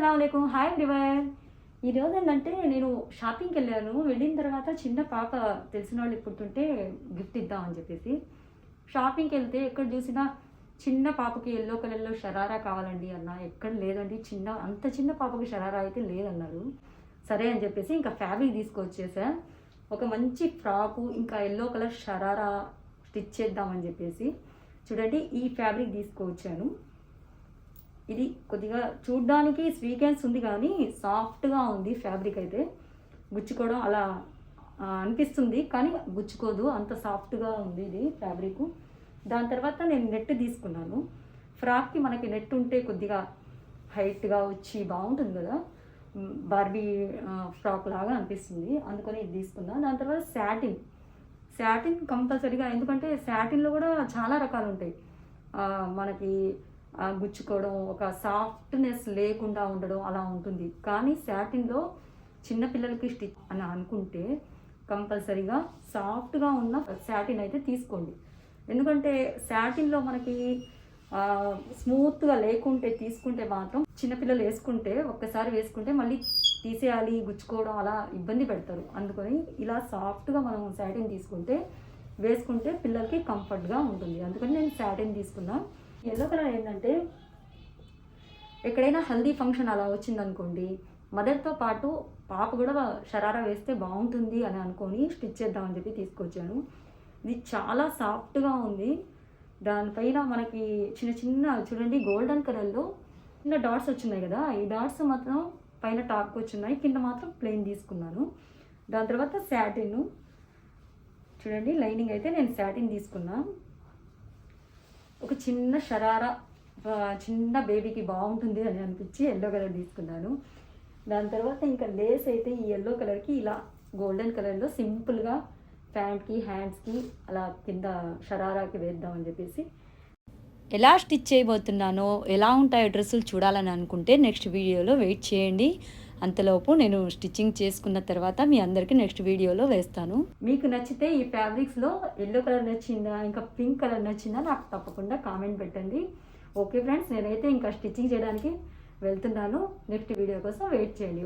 అస్సలం hi everyone. ఈరోజు ఏంటంటే నేను షాపింగ్కి వెళ్ళాను. వెళ్ళిన తర్వాత చిన్న పాప తెలిసిన వాళ్ళు పుట్టుంటే గిఫ్ట్ ఇద్దామని చెప్పేసి షాపింగ్కి వెళ్తే ఎక్కడ చూసినా చిన్న పాపకి ఎల్లో కలర్లో షరారా కావాలండి అన్న. ఎక్కడ లేదండి. చిన్న అంత చిన్న పాపకి షరారా అయితే లేదన్నారు. సరే అని చెప్పేసి ఇంకా ఫ్యాబ్రిక్ తీసుకొచ్చేసా. ఒక మంచి ఫ్రాకు ఇంకా ఎల్లో కలర్ షరారా స్టిచ్ చేద్దామని చెప్పేసి చూడండి ఈ ఫ్యాబ్రిక్ తీసుకొచ్చాను. ఇది కొద్దిగా చూడ్డానికి స్వీకెన్స్ ఉంది కానీ సాఫ్ట్గా ఉంది ఫ్యాబ్రిక్ అయితే. గుచ్చుకోవడం అలా అనిపిస్తుంది కానీ గుచ్చుకోదు. అంత సాఫ్ట్గా ఉంది ఇది ఫ్యాబ్రిక్ దాని తర్వాత నేను నెట్ తీసుకున్నాను. ఫ్రాక్కి మనకి నెట్ ఉంటే కొద్దిగా హైట్గా వచ్చి బాగుంటుంది కదా. బార్బీ ఫ్రాక్ లాగా అనిపిస్తుంది. అందుకని ఇది తీసుకున్నా. దాని తర్వాత శాటిన్ శాటిన్ కంపల్సరీగా ఎందుకంటే శాటిన్లో కూడా చాలా రకాలు ఉంటాయి. మనకి గుచ్చుకోవడం ఒక సాఫ్ట్నెస్ లేకుండా ఉండడం అలా ఉంటుంది. కానీ శాటిన్లో చిన్నపిల్లలకి స్టిచ్ అని అనుకుంటే కంపల్సరీగా సాఫ్ట్గా ఉన్న శాటిన్ అయితే తీసుకోండి. ఎందుకంటే శాటిన్లో మనకి స్మూత్గా లేకుంటే తీసుకుంటే మాత్రం చిన్నపిల్లలు వేసుకుంటే ఒక్కసారి వేసుకుంటే మళ్ళీ తీసేయాలి గుచ్చుకోవడం అలా ఇబ్బంది పెడతారు. అందుకని ఇలా సాఫ్ట్గా మనం శాటిన్ తీసుకుంటే వేసుకుంటే పిల్లలకి కంఫర్ట్గా ఉంటుంది. అందుకని నేను శాటిన్ తీసుకున్నాను ఎల్లో కలర్ ఏంటంటే ఎక్కడైనా హల్దీ ఫంక్షన్ అలా వచ్చిందనుకోండి మదర్తో పాటు పాప కూడా షరారా వేస్తే బాగుంటుంది అని అనుకొని స్టిచ్ చేద్దామని చెప్పి తీసుకొచ్చాను. ఇది చాలా సాఫ్ట్గా ఉంది. దానిపైన మనకి చిన్న చిన్న చూడండి గోల్డెన్ కలర్లో చిన్న డాట్స్ వచ్చినాయి కదా ఈ డాట్స్ మాత్రం పైన టాప్కి వచ్చున్నాయి కింద మాత్రం ప్లెయిన్ తీసుకున్నాను. దాని తర్వాత శాటిన్ చూడండి లైనింగ్ అయితే నేను శాటిన్ తీసుకున్నాను ఒక చిన్న షరారా చిన్న బేబీకి బాగుంటుంది అని అనిపించి ఎల్లో కలర్ తీసుకున్నాను. దాని తర్వాత ఇంకా లేస్ అయితే ఈ ఎల్లో కలర్కి ఇలా గోల్డెన్ కలర్లో సింపుల్గా ప్యాంట్కి హ్యాండ్స్కి అలా కింద షరారాకి వేద్దామని చెప్పేసి ఎలా స్టిచ్ చేయబోతున్నానో ఎలా ఉంటాయో డ్రెస్సులు చూడాలని అనుకుంటే నెక్స్ట్ వీడియోలో వెయిట్ చేయండి. అంతలోపు నేను స్టిచ్చింగ్ చేసుకున్న తర్వాత మీ అందరికీ నెక్స్ట్ వీడియోలో వేస్తాను. మీకు నచ్చితే ఈ ఫ్యాబ్రిక్స్లో ఎల్లో కలర్ నచ్చిందా ఇంకా పింక్ కలర్ నచ్చిందా నాకు తప్పకుండా కామెంట్ పెట్టండి. ఓకే ఫ్రెండ్స్ నేనైతే ఇంకా స్టిచ్చింగ్ చేయడానికి వెళ్తున్నాను. నెక్స్ట్ వీడియో కోసం వెయిట్ చేయండి.